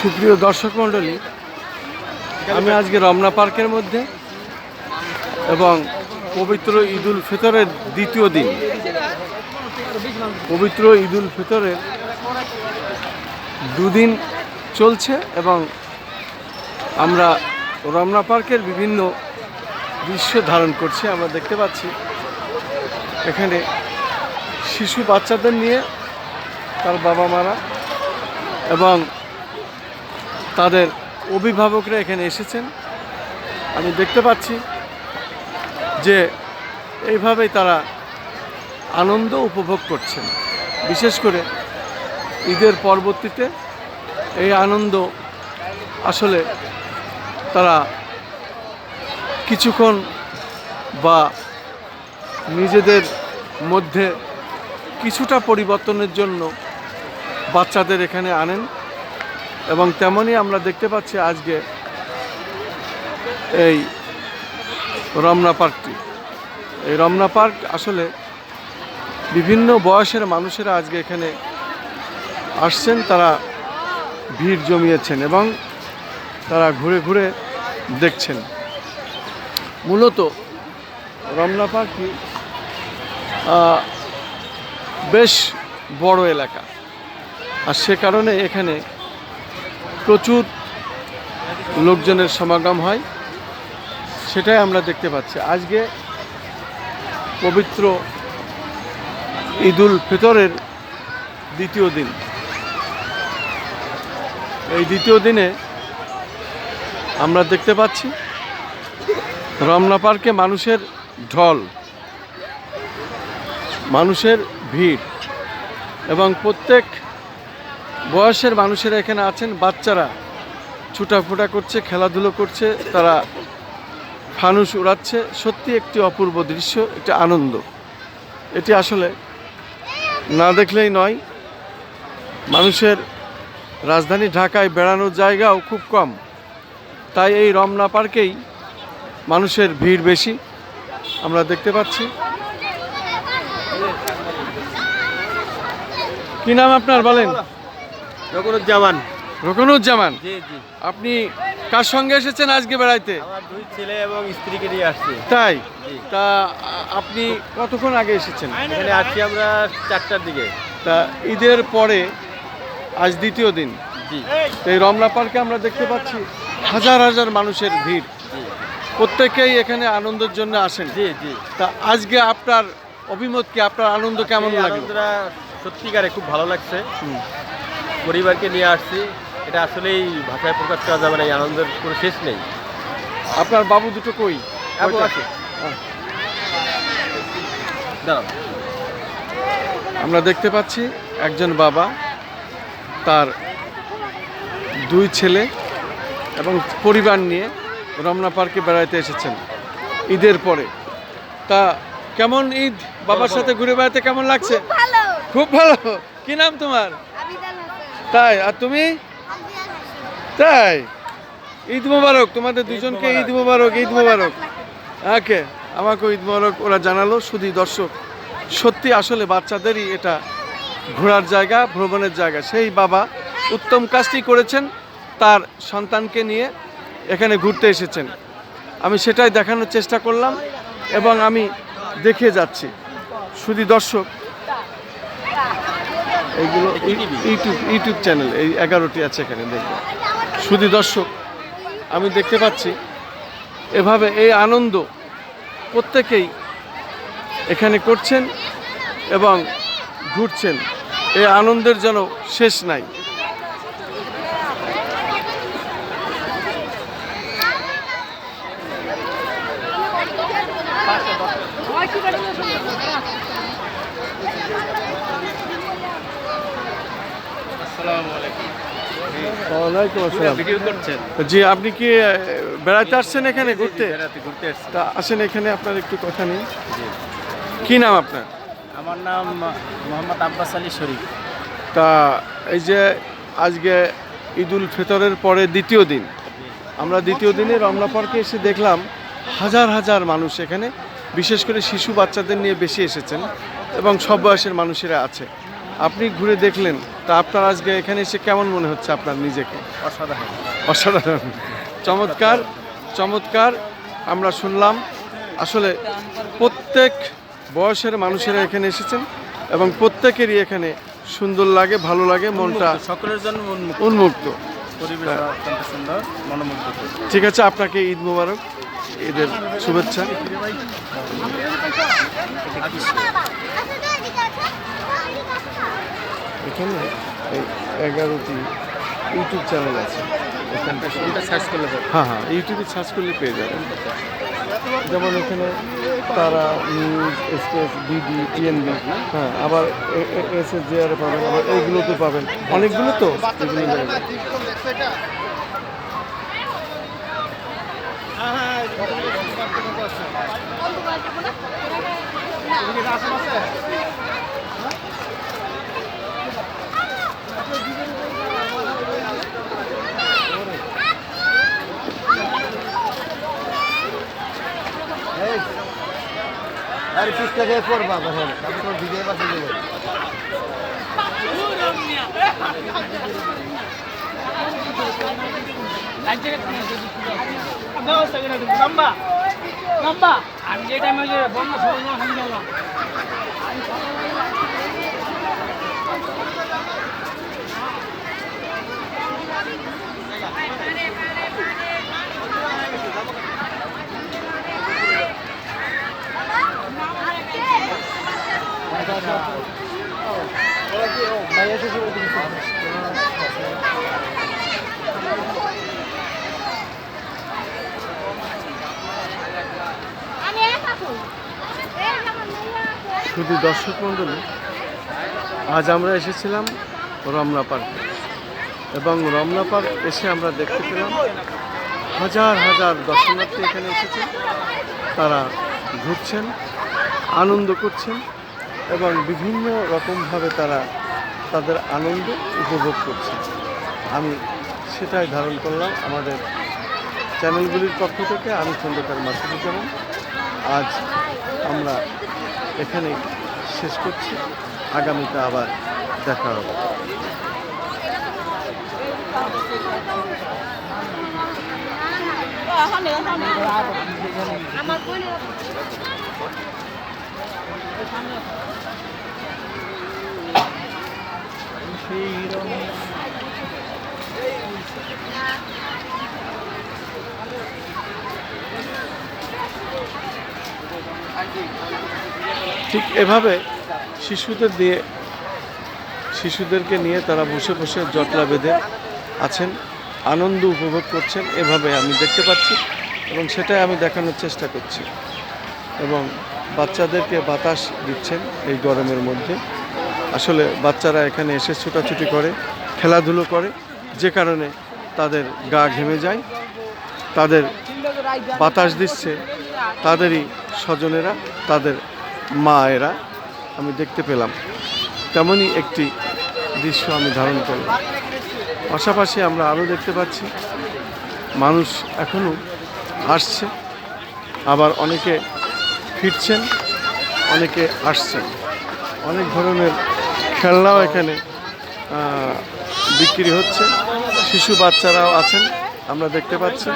সুপ্রিয় দর্শক মণ্ডলী, আমি আজকে রমনা পার্কের মধ্যে এবং পবিত্র ঈদুল ফিতরের দ্বিতীয় দিন। পবিত্র ঈদুল ফিতরের দুদিন চলছে এবং আমরা রমনা পার্কের বিভিন্ন দৃশ্য ধারণ করছি। আমরা দেখতে পাচ্ছি এখানে শিশু বাচ্চাদের নিয়ে তার বাবা মারা এবং তাদের অভিভাবকরা এখানে এসেছেন। আমি দেখতে পাচ্ছি যে এইভাবেই তারা আনন্দ উপভোগ করছেন। বিশেষ করে ঈদের পরবর্তীতে এই আনন্দ আসলে তারা কিছুক্ষণ বা নিজেদের মধ্যে কিছুটা পরিবর্তনের জন্য বাচ্চাদের এখানে আনেন এবং তেমনই আমরা দেখতে পাচ্ছি আজকে এই রমনা পার্কটি। এই রমনা পার্ক আসলে বিভিন্ন বয়সের মানুষেরা আজকে এখানে আসছেন, তারা ভিড় জমিয়েছেন এবং তারা ঘুরে ঘুরে দেখছেন। মূলত রমনা পার্কটি বেশ বড় এলাকা। আর সে কারণে এখানে প্রচুর লোকজনের সমাগম হয়। সেটাই আমরা দেখতে পাচ্ছি। আজকে পবিত্র ঈদুল ফিতরের দ্বিতীয় দিন। এই দ্বিতীয় দিনে আমরা দেখতে পাচ্ছি রমনা পার্কে মানুষের ঢল। মানুষের ভিড় এবং প্রত্যেক বয়সের মানুষেরা এখানে আছেন, বাচ্চারা ছুটাফুটা করছে, খেলাধুলো করছে, তারা ফানুস উড়াচ্ছে। সত্যি একটি অপূর্ব দৃশ্য, একটি আনন্দ। এটি আসলে না দেখলেই নয়, মানুষের রাজধানী ঢাকায় বেড়ানোর জায়গাও খুব কম। তাই এই রমনা পার্কেই মানুষের ভিড় বেশি, আমরা দেখতে পাচ্ছি। কি নাম আপনার বলেন? রকুরুজ্জামান রকনুজ্জামান। জি জি। আপনি কার সঙ্গে এসেছেন আজকে বেড়াইতে? আমার দুই ছেলে এবং স্ত্রীকে নিয়ে আসছি। তাই? তা আপনি কতক্ষণ আগে এসেছেন? এখানে আসছি আমরা চারটার দিকে। তা ঈদের পরে আজ দ্বিতীয় দিন। জি। এই রমনা পার্কে আমরা দেখতে পাচ্ছি হাজার হাজার মানুষের ভিড়। প্রত্যেকেই এখানে আনন্দের জন্য আসেন। জি জি। তা আজকে আপনার অভিমত কি? আপনার আনন্দ কেমন আনন্দটা সত্যিকারে খুব ভালো লাগছে। পরিবারকে নিয়ে আসছি। এটা আসলেই ভাষায় প্রকাশ করা যাবে না এই আনন্দের কোনো শেষ নেই। আপনার বাবু দুটো কই? কয়টা? আছে। দাঁড়াও। আমরা দেখতে পাচ্ছি একজন বাবা তার দুই ছেলে এবং পরিবার নিয়ে রমনা পার্কে বেড়াইতে এসেছেন ঈদের পরে। তা কেমন ঈদ? বাবার সাথে ঘুরে বেড়াতে কেমন লাগছে? খুব ভালো। কি নাম তোমার? তাই আর তুমি? তাই। ঈদ মোবারক তোমাদের দুজনকে ঈদ মোবারক ঈদ মোবারক। ওকে আমাকে ঈদ মোবারক ওরা জানালো শুধু দর্শক। সত্যি আসলে বাচ্চাদেরই এটা ঘোরার জায়গা ভ্রমণের জায়গা। সেই বাবা উত্তম কাজটি করেছেন তার সন্তানকে নিয়ে এখানে ঘুরতে এসেছেন। আমি সেটাই দেখানোর চেষ্টা করলাম এবং আমি দেখে যাচ্ছি। শুধু দর্শক এইগুলো ইউ- ইউটিউব ইউটিউব চ্যানেল এই এগারোটি আছে এখানে দেখবে। শুধু দর্শক আমি দেখতে পাচ্ছি। এভাবে এই আনন্দ প্রত্যেকেই এখানে করছেন এবং ঘুরছেন। এই আনন্দের যেন শেষ নাই। জি আপনি কি বেড়াতে আসছেন এখানে ঘুরতে? ঘুরতে তা আসেন এখানে আপনার একটু কথা নেই জি। কি নাম আপনার? আমার নাম মোহাম্মদ আব্বাস আলী শরীফ। তা এই যে আজকে ঈদুল ফিতরের পরে দ্বিতীয় দিন। আমরা দ্বিতীয় দিনে রমনা পার্কে এসে দেখলাম হাজার হাজার মানুষ এখানে বিশেষ করে শিশু বাচ্চাদের নিয়ে বেশি এসেছেন এবং সব বয়সের মানুষেরা আছে। আপনি ঘুরে দেখলেন তা আপনার আজকে এখানে এসে কেমন মনে হচ্ছে আপনার নিজেকে? অসাধারণ। অসাধারণ। চমৎকার চমৎকার আমরা শুনলাম। আসলে প্রত্যেক বয়সের মানুষেরা এখানে এসেছেন এবং প্রত্যেকেরই এখানে সুন্দর লাগে ভালো লাগে মনটা সকলের জন্য উন্মুক্ত। ঠিক আছে আপনাকে ঈদ মোবারক ঈদের শুভেচ্ছা। এখানে এই এগারোটি ইউটিউব চ্যানেল আছে। এখানটা সার্চ করলে। হ্যাঁ হ্যাঁ ইউটিউবে সার্চ করলে পেয়ে যাবেন। যেমন এখানে তারা নিউজ এক্সপ্রেস বিডি টিএনবি হ্যাঁ আবার এস এস জেআর পাবেন আবার এইগুলোতে পাবেন। অনেকগুলো তো। এগুলো জায়গায়। আরে পিস থেকে পড়বা তখন। তারপর তোর ভিডিও পাশে দেবো আমি যে টাইমে বন্ধ শুরু আমি গেলাম আমি একা কই এই যেমন মেয়ে আছে শুধু দর্শক মণ্ডলী, আজ আমরা এসেছিলাম রমনা পার্কে এবং রমনা পার্ক এসে আমরা দেখতে পেলাম হাজার হাজার দর্শনার্থী এখানে এসেছে। তারা ঘুরছেন, আনন্দ করছেন এবং বিভিন্ন রকমভাবে তারা তাদের আনন্দ উপভোগ করছে। আমি সেটাই ধারণ করলাম আমাদের চ্যানেলগুলির পক্ষ থেকে। আমি খন্দকার মাসুদুজ্জামান। আজ আমরা এখানে শেষ করছি। আগামীতে আবার দেখা হবে। আমার ঠিক এভাবে শিশুদের দিয়ে, শিশুদেরকে নিয়ে তারা বসে বসে জটলা বেঁধে আছেন, আনন্দ উপভোগ করছেন, এভাবে আমি দেখতে পাচ্ছি এবং সেটাই আমি দেখানোর চেষ্টা করছি। এবং বাচ্চাদেরকে বাতাস দিচ্ছেন এই গরমের মধ্যে। আসলে বাচ্চারা এখানে এসে ছোটাছুটি করে, খেলাধুলো করে, যে কারণে তাদের গা ঘেমে যায়, তাদের বাতাস দিচ্ছে, তাদেরই স্বজনেরা, তাদের মায়েরা, আমি দেখতে পেলাম। তেমনই একটি দৃশ্য আমি ধারণ করলাম পাশাপাশি আমরা আরও দেখতে পাচ্ছি, মানুষ এখনও আসছে, আবার অনেকে ফিরছেন, অনেকে আসছেন। অনেক ধরনের খেলনাও এখানে বিক্রি হচ্ছে। শিশু বাচ্চারাও আছেন আমরা দেখতে পাচ্ছি।